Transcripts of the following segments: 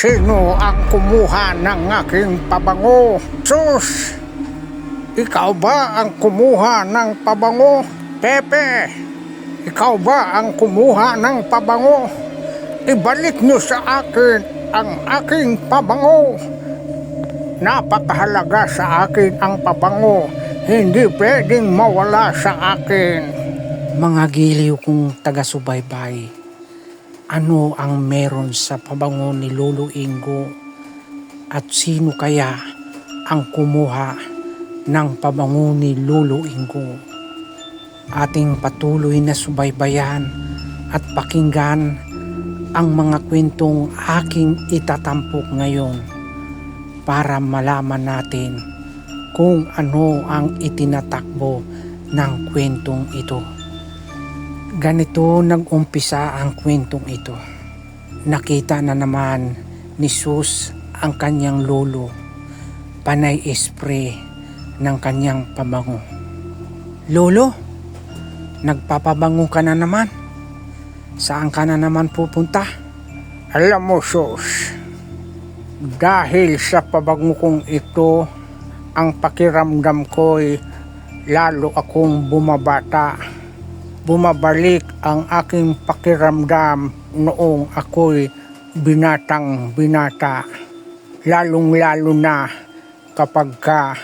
Sino ang kumuha ng aking pabango? Sus! Ikaw ba ang kumuha ng pabango? Pepe! Ikaw ba ang kumuha ng pabango? Ibalik niyo sa akin ang aking pabango. Napakahalaga sa akin ang pabango. Hindi pwedeng mawala sa akin. Mga giliw kong taga-subaybay, ano ang meron sa pabango ni Lolo Ingo? At sino kaya ang kumuha ng pabango ni Lolo Ingo? Ating patuloy na subaybayan at pakinggan ang mga kwentong aking itatampok ngayon para malaman natin kung ano ang itinatakbo ng kwentong ito. Ganito nag-umpisa ang kwentong ito. Nakita na naman ni Sus ang kanyang lolo, panay spray ng kanyang pabango. Lolo, nagpapabango ka na naman. Saan ka na naman pupunta? Alam mo, Sus, dahil sa pabango kong ito, ang pakiramdam ko'y lalo akong bumabata. Bumabalik ang aking pakiramdam noong ako'y binatang binata. Lalong-lalo na kapag ka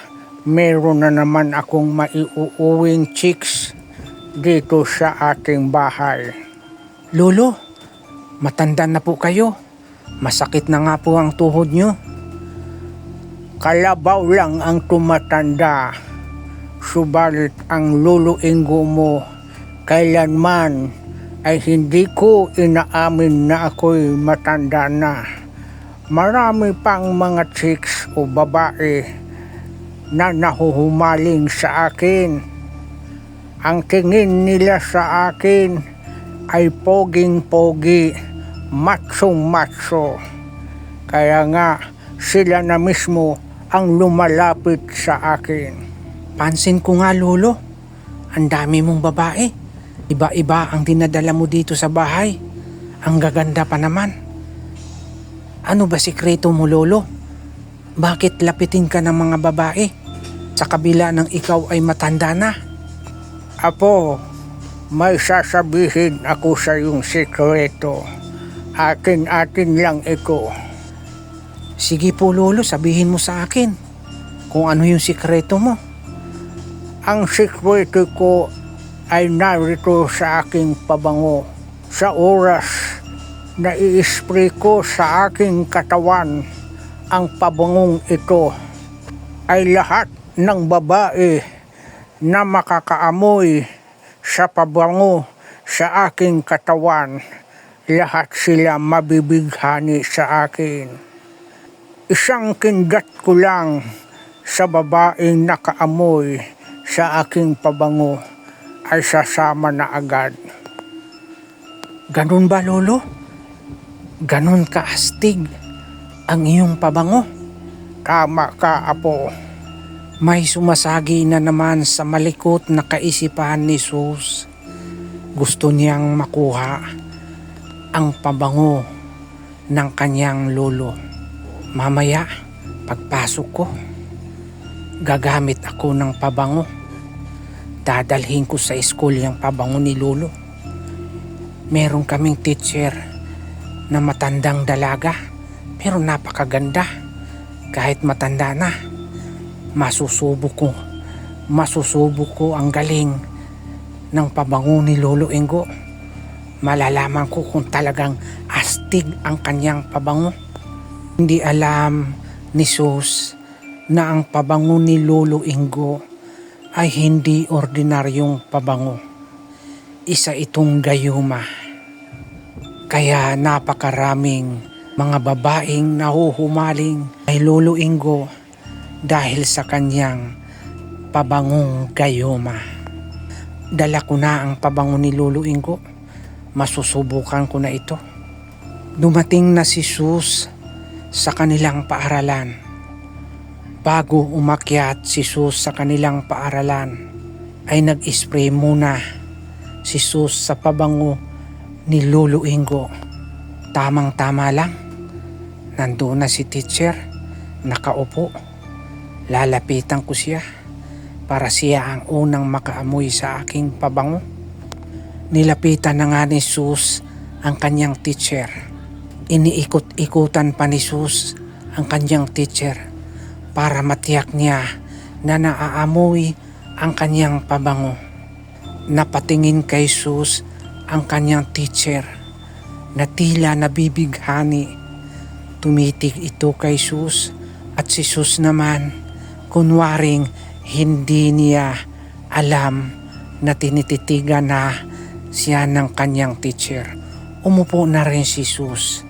meron na naman akong maiuuwing chicks dito sa ating bahay. Lolo, matanda na po kayo. Masakit na nga po ang tuhod nyo. Kalabaw lang ang tumatanda. Subalit ang luluinggo mo kailanman ay hindi ko inaamin na ako'y matanda na. Marami pang mga chicks o babae na nahuhumaling sa akin. Ang tingin nila sa akin ay poging-pogi, matsong-matso. Kaya nga sila na mismo ang lumalapit sa akin. Pansin ko nga, Lolo. Ang dami mong babae. Iba-iba ang dinadala mo dito sa bahay. Ang gaganda pa naman. Ano ba sikreto mo, Lolo? Bakit lapitin ka ng mga babae? Sa kabila ng ikaw ay matanda na. Apo, may sasabihin ako sa iyong sikreto. Akin-akin lang ito. Sige po, Lolo, sabihin mo sa akin kung ano yung sikreto mo. Ang sikreto ko ay narito sa aking pabango. Sa oras na i-spray ko sa aking katawan ang pabangong ito ay lahat ng babae na makakaamoy sa pabango sa aking katawan, lahat sila mabibighani sa akin. Isang kindat ko lang sa babaeng nakaamoy sa aking pabango ay sasama na agad. Ganun ba, Lolo? Ganun kaastig ang iyong pabango? Tama ka, Apo. May sumasagi na naman sa malikot na kaisipan ni Sus. Gusto niyang makuha ang pabango ng kanyang lolo. Mamaya, pagpasok ko, gagamit ako ng pabango. Dadalhin ko sa school yung pabango ni lolo. Meron kaming teacher na matandang dalaga pero napakaganda. Kahit matanda na, masusubok ko. Masusubok ko ang galing ng pabango ni Lolo Ingo. Malalaman ko kung talagang astig ang kanyang pabango. Hindi alam ni Sus na ang pabango ni Lolo Ingo ay hindi ordinaryong pabango. Isa itong gayuma. Kaya napakaraming mga babaeng nahuhumaling kay Lolo Ingo dahil sa kanyang pabangong gayoma. Dala ko na ang pabango ni Lolo Ingo. Masusubukan ko na ito. Dumating na si Sus sa kanilang paaralan. Bago umakyat si Sus sa kanilang paaralan, ay nag-spray muna si Sus sa pabango ni Lolo Ingo. Tamang-tama lang Nandoon na si teacher, nakaupo. Lalapitan ko siya para siya ang unang makaamoy sa aking pabango. Nilapitan na nga ni Sus ang kanyang teacher. Iniikot-ikutan pa ni Sus ang kanyang teacher para matiyak niya na naaamoy ang kanyang pabango. Napatingin kay Sus ang kanyang teacher na tila nabibighani. Tumitig ito kay Sus at si Sus naman kunwaring hindi niya alam na tinititigan na siya ng kanyang teacher. Umupo na rin si Sus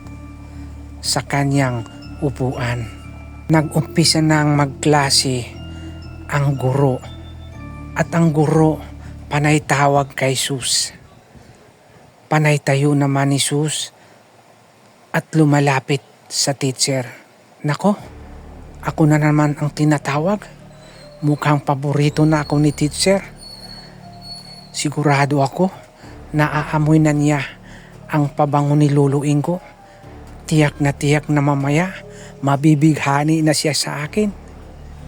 sa kanyang upuan. Nag-umpisa nang magklase ang guro at ang guro panay tawag kay Sus. Panay tayo naman ni Sus at lumalapit sa teacher. Nako, ako na naman ang tinatawag. Mukhang paborito na ako ni teacher. Sigurado ako naaamoy na niya ang pabango ni Lolo Ingo. Tiyak na tiyak na mamaya mabibighani na siya sa akin.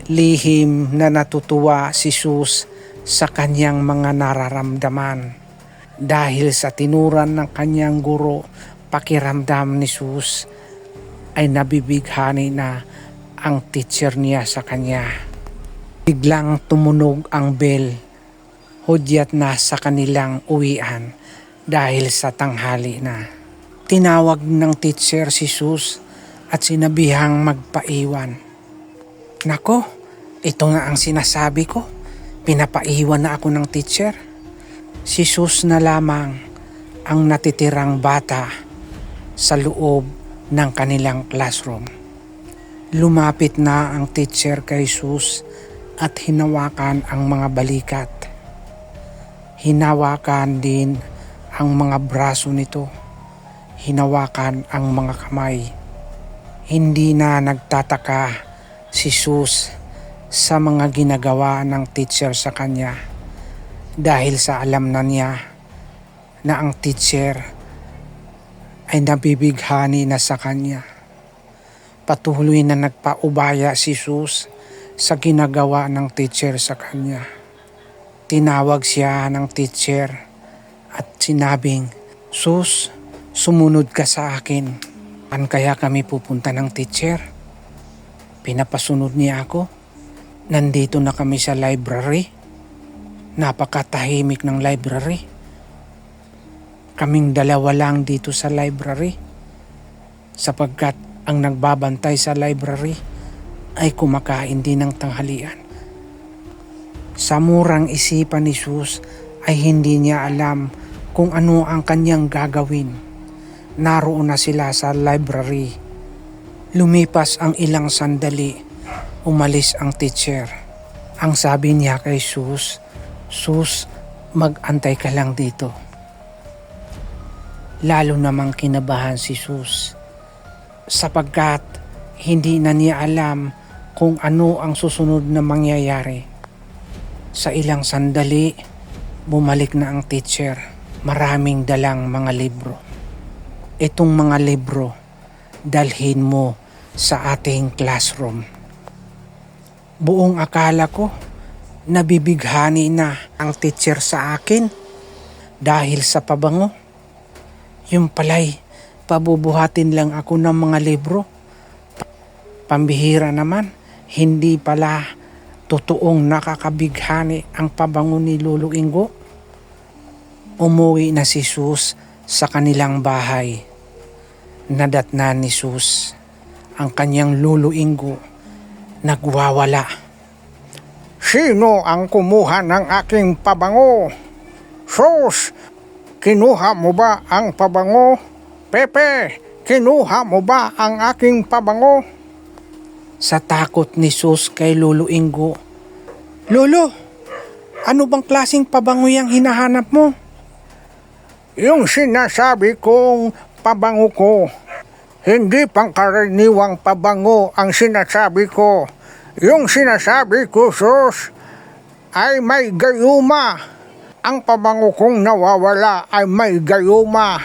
Lihim na natutuwa si Sus sa kanyang mga nararamdaman. Dahil sa tinuran ng kanyang guro, pakiramdam ni Sus ay nabibighani na ang teacher niya sa kanya. Biglang tumunog ang bell. Hudyat na sa kanilang uwian dahil sa tanghali na. Tinawag ng teacher si Sus at sinabihang magpaiwan. Nako, ito na ang sinasabi ko. Pinapaiwan na ako ng teacher. Si Sus na lamang ang natitirang bata sa loob ng kanilang classroom. Lumapit na ang teacher kay Sus at hinawakan ang mga balikat. Hinawakan din ang mga braso nito. Hinawakan ang mga kamay. Hindi na nagtataka si Sus sa mga ginagawa ng teacher sa kanya dahil sa alam na niya na ang teacher ay nabibighani na sa kanya. Patuloy na nagpaubaya si Sus sa ginagawa ng teacher sa kanya. Tinawag siya ng teacher at sinabing, Sus, sumunod ka sa akin. An kaya kami pupunta ng teacher? Pinapasunod niya ako. Nandito na kami sa library. Napakatahimik ng library. Kaming dalawa lang dito sa library. Sapagkat ang nagbabantay sa library ay kumakain din ng tanghalian. Sa murang isipan ni Sus ay hindi niya alam kung ano ang kanyang gagawin. Naroon na sila sa library. Lumipas ang ilang sandali. Umalis ang teacher. Ang sabi niya kay Sus, Sus, mag-antay ka lang dito. Lalo namang kinabahan si Sus sapagkat hindi na niya alam kung ano ang susunod na mangyayari. Sa ilang sandali, bumalik na ang teacher. Maraming dalang mga libro. Itong mga libro, dalhin mo sa ating classroom. Buong akala ko, nabibighani na ang teacher sa akin dahil sa pabango. Yung palay, pabubuhatin lang ako ng mga libro. Pambihira naman, hindi pala totoong nakakabighani ang pabango ni Lolo Ingo. Umuwi na si Sus sa kanilang bahay. Nadatnan ni Sus ang kanyang Lolo Ingo nagwawala. Sino ang kumuha ng aking pabango? Sus, kinuha mo ba ang pabango? Pepe, kinuha mo ba ang aking pabango? Sa takot ni Sus kay Lolo Ingo, Lolo, ano bang klaseng pabango yung hinahanap mo? Yung sinasabi kong pabango ko, hindi pangkaraniwang pabango ang sinasabi ko. Yung sinasabi ko, sus, ay may gayuma. Ang pabango kong nawawala ay may gayuma.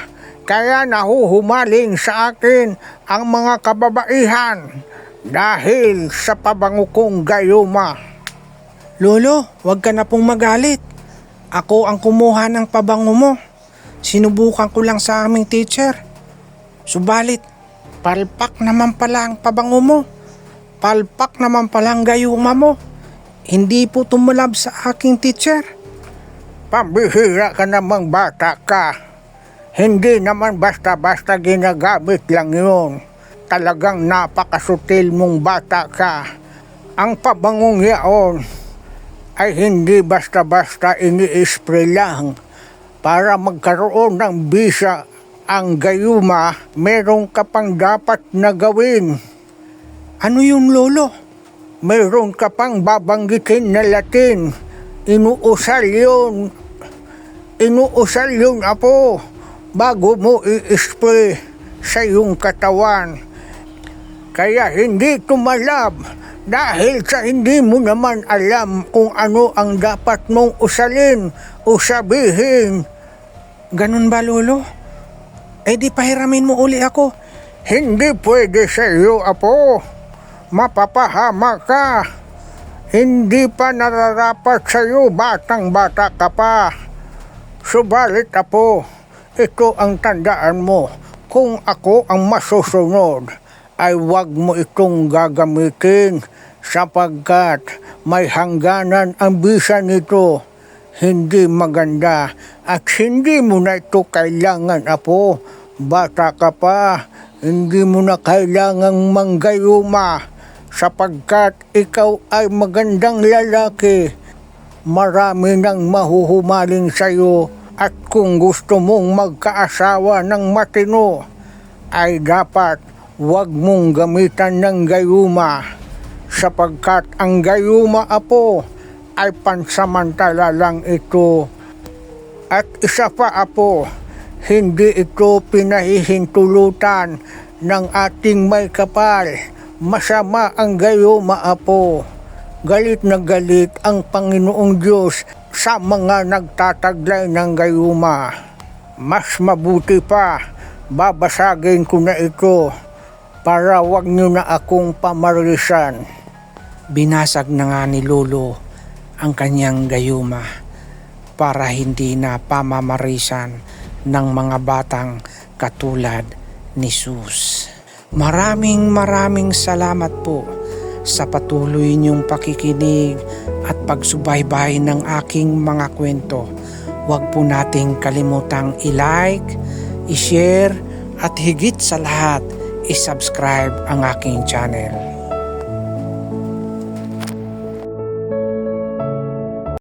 Kaya nahuhumaling sa akin ang mga kababaihan dahil sa pabango kong gayuma. Lolo, huwag ka na pong magalit. Ako ang kumuha ng pabango mo. Sinubukan ko lang sa aming teacher. Subalit, palpak naman pala ang pabango mo. Palpak naman pala ang gayuma mo. Hindi po tumulab sa aking teacher. Pambihira ka namang bata ka. Hindi naman basta-basta ginagamit lang yun. Talagang napakasutil mong bata ka. Ang pabangong yaon ay hindi basta-basta ini-spray lang. Para magkaroon ng bisa ang gayuma, meron ka pang dapat na gawin. Ano yung lolo? Meron ka pang babanggitin na Latin. Inuusal yun. Inuusal yun, apo. Bago mo i-spray sa iyong katawan. Kaya hindi tumalab dahil sa hindi mo naman alam kung ano ang dapat mong usalin o sabihin. Ganun ba lolo? Eh di pahiramin mo uli ako. Hindi pwede sa iyo, apo. Mapapahama ka. Hindi pa nararapat sa iyo, batang-bata ka pa. Subalit, apo, ito ang tandaan mo. Kung ako ang masusunod, ay huwag mo itong gagamitin sapagkat may hangganan ang bisa nito. Hindi maganda at hindi mo na ito kailangan, apo. Bata ka pa, hindi mo na kailangang manggayuma sapagkat ikaw ay magandang lalaki. Marami nang mahuhumaling sa iyo at kung gusto mong magkaasawa ng matino, ay dapat huwag mong gamitan ng gayuma sapagkat ang gayuma apo ay pansamantala lang ito. At isa pa apo, hindi ito pinahihintulutan ng ating may kapal. Masama ang gayuma apo. Galit na galit ang Panginoong Diyos sa mga nagtataglay ng gayuma. Mas mabuti pa, babasagin ko na ito para wag niyo na akong pamarisan. Binasag na nga ni lolo ang kanyang gayuma para hindi na pamamarisan ng mga batang katulad ni Sus. Maraming maraming salamat po sa patuloy niyong pakikinig at pagsubaybay ng aking mga kwento. Huwag po nating kalimutang i-like, i-share at higit sa lahat, i-subscribe ang aking channel.